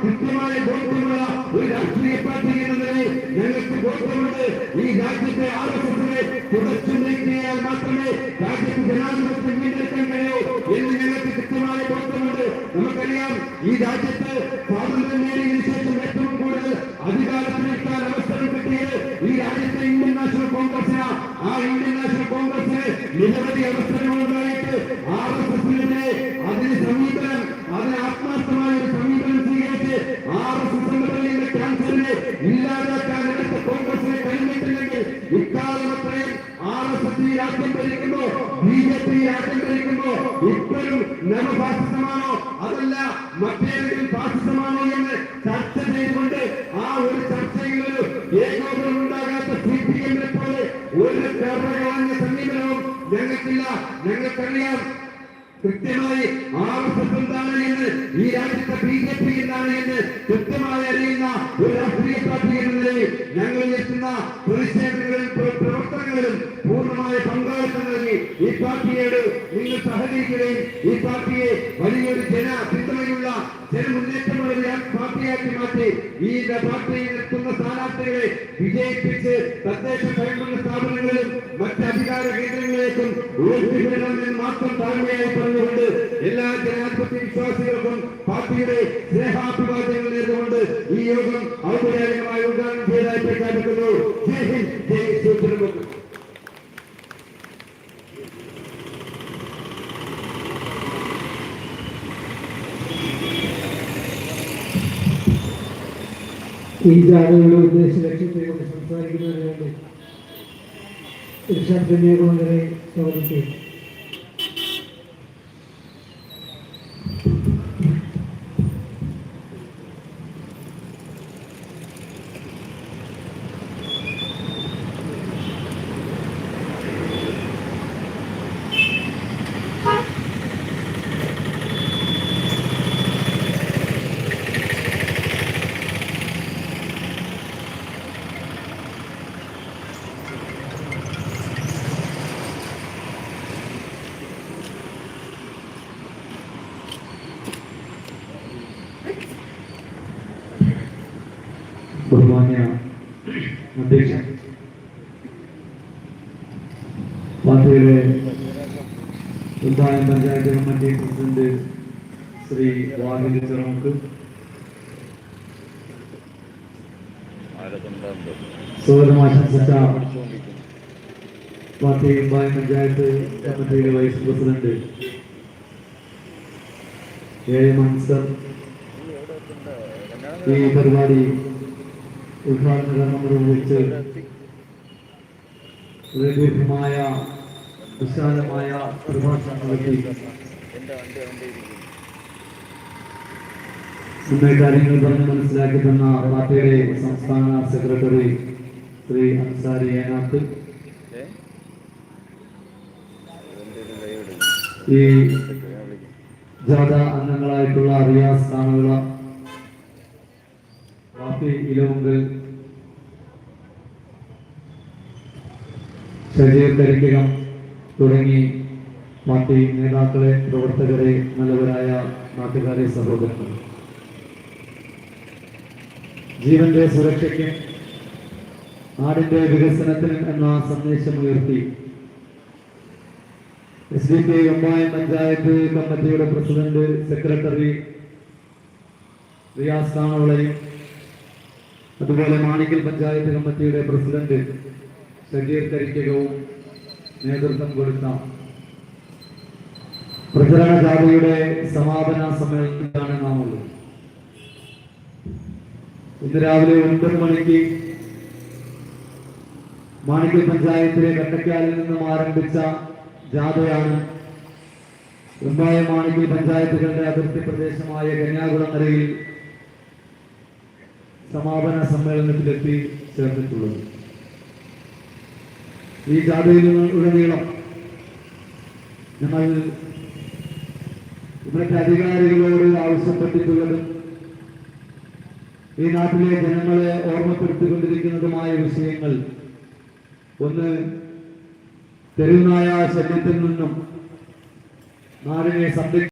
കൃത്യമായ ബോധ്യമുള്ള ഒരു രാഷ്ട്രീയ പാർട്ടി എന്ന നിലയിൽ ഞങ്ങൾക്ക് ബോധ്യമുണ്ട് ഈ രാജ്യത്തെ എസിനെ തുടച്ചു നീക്കിയാൽ മാത്രമേ രാജ്യത്ത് ജനാധിപത്യം വീണ്ടെടുക്കാൻ കഴിയൂ എന്ന് ഞങ്ങൾക്ക് കൃത്യമായ ബോധ്യമുണ്ട് നമുക്കറിയാം ഈ രാജ്യത്ത് സ്വാതന്ത്ര്യം നേടിയതിനു ശേഷം ഏറ്റവും കൂടുതൽ അധികാരത്തിലെത്താൻ അവസരം കിട്ടിയത് ഈ രാജ്യത്തെ ഇന്ത്യൻ നാഷണൽ കോൺഗ്രസിന് ആ ഇന്ത്യൻ നാഷണൽ കോൺഗ്രസിന് നിരവധി അവസരങ്ങളുണ്ടായിട്ട് ആർ എസ് എസിനെതിരെ അതിന് സമീപനം അതിന് ആത്മാർത്ഥമായ ഒരു സമീപനം സ്വീകരിച്ച് ആർ എസ് എസ് സംഘടനയുടെ ക്യാൻസറിനെ ഇല്ലാതാക്കാൻ എടുത്ത കോൺഗ്രസിനെ കഴിഞ്ഞിട്ടില്ലെങ്കിൽ ഇക്കാലം അത്രയും ആർ എസ് എസ് രാജ്യം ഭരിക്കുമ്പോ ബി ജെ പി രാജ്യം ഭരിക്കുമ്പോ ഇപ്പോഴും നവഫാസിസമാണോ അതല്ല മറ്റേതെങ്കിലും ഫാസിസമാണോ എന്ന് ചർച്ച ചെയ്തുകൊണ്ട് ആ ഒരു ചർച്ചയിൽ ഒരു ഏകോപനം ഉണ്ടാകാത്ത സി പി എമ്മിനെ പോലെ ഒരു കറകളഞ്ഞ സമീപനവും ഞങ്ങൾക്കില്ല. ഞങ്ങൾക്കറിയാം കൃത്യമായി എസ് എന്താണ് എന്ന് ഈ രാജ്യത്തെ ബി ജെ പി എന്താണ് എന്ന് കൃത്യമായി അറിയുന്ന ഒരു രാഷ്ട്രീയ പാർട്ടി എന്ന നിലയിൽ ഞങ്ങൾ എത്തുന്ന പ്രതിഷേധങ്ങളിലും പാർട്ടിയോട് നിങ്ങൾ സഹകരിക്കുകയും ഈ പാർട്ടിയെ വലിയൊരു ജന പിന്തുണയുള്ള ജനമുന്നേറ്റമുള്ള പാർട്ടിയാക്കി മാറ്റി ഈ പാർട്ടിയിൽ എത്തുന്ന സ്ഥാനാർത്ഥികളെ വിജയിപ്പിച്ച് തദ്ദേശ സ്വയംഭരണ സ്ഥാപനങ്ങളിലും മറ്റ് അധികാര കേന്ദ്രങ്ങളിലേക്കും ഉയർത്തിവിടണമെന്ന് മാത്രം താഴ്മയായി പറഞ്ഞുകൊണ്ട് എല്ലാ ജനാധിപത്യ വിശ്വാസികൾക്കും പാർട്ടിയുടെ സ്നേഹാഭിവാദ്യങ്ങൾ നേർന്നുകൊണ്ട് ഈ യോഗം ഔപചാരികമായി ഉദ്ഘാടനം ഈ ജാഥയുടെ ഉദ്ദേശ ലക്ഷ്യത്തെ കൊണ്ട് സംസാരിക്കുന്നതിന് വേണ്ടി ഇർഷാദ് കന്യാകുമാരെ സ്വാഗതിച്ചു ബഹുമാന്യ അധ്യക്ഷൻ പാർട്ടിയുടെ ഉദ്ധാനം പഞ്ചായത്ത് കമ്മിറ്റി പ്രസിഡന്റ് ശ്രീ വാഹിദ് ചെറുമുക്ക് സ്വാഗതം ആശംസിച്ച പാർട്ടി ഉമ്പായം പഞ്ചായത്ത് കമ്മിറ്റിയുടെ വൈസ് പ്രസിഡന്റ് എ. അൻസർ ഈ പരിപാടി ഉദ്ഘാടന നിർവഹിച്ച് ദീർഘമായ വിശാലമായ പ്രഭാഷണം നടത്തി. നമ്മെ കാര്യങ്ങൾ പറഞ്ഞ് മനസ്സിലാക്കി തന്ന പാർട്ടിയുടെ സംസ്ഥാന സെക്രട്ടറി ശ്രീ അൻസാരി ഏനാത്ത്. ഈ ജാഥ അംഗങ്ങളായിട്ടുള്ള റിയാസ് കാണുക റാഫി കിലോ മുതൽ കരിക്കകം തുടങ്ങി പാർട്ടി നേതാക്കളെ പ്രവർത്തകരെ നല്ലവരായ നാട്ടുകാരെ സഹോദരങ്ങൾ ജീവന്റെ സുരക്ഷയ്ക്കും നാടിന്റെ വികസനത്തിനും എന്ന സന്ദേശമുയർത്തി S D P Ombayam panchayat കമ്മിറ്റിയുടെ പ്രസിഡന്റ് സെക്രട്ടറി റിയാസ് കാണുകളെയും അതുപോലെ മാണിക്കൽ പഞ്ചായത്ത് കമ്മിറ്റിയുടെ പ്രസിഡന്റ് ഷജീർ കരിക്കകവും നേതൃത്വം കൊടുത്ത പ്രചരണ ജാഥയുടെ സമാപന സമ്മേളനത്തിലാണ് നാം ഉള്ളത്. ഇന്ന് രാവിലെ ഒൻപത് മണിക്ക് മാണിക്കൽ പഞ്ചായത്തിലെ കട്ടക്കാലിൽ നിന്നും ആരംഭിച്ച ജാഥയാണ് ഉമ്പായ മാണിക്കൽ പഞ്ചായത്തുകളുടെ അതിർത്തി പ്രദേശമായ കന്യാകുളങ്ങരയിൽ സമാപന സമ്മേളനത്തിലെത്തി ചേർന്നിട്ടുള്ളത്. ഈ ജാഥയിൽ ഉടനീളം ഞങ്ങൾ ഇവിടുത്തെ അധികാരികളോട് ആവശ്യപ്പെട്ടിട്ടുള്ളതും ഈ നാട്ടിലെ ജനങ്ങളെ ഓർമ്മപ്പെടുത്തിക്കൊണ്ടിരിക്കുന്നതുമായ വിഷയങ്ങൾ ഒന്ന് തെരുവായ ശല്യത്തിൽ നിന്നും നാടിനെ സംരക്ഷിക്കും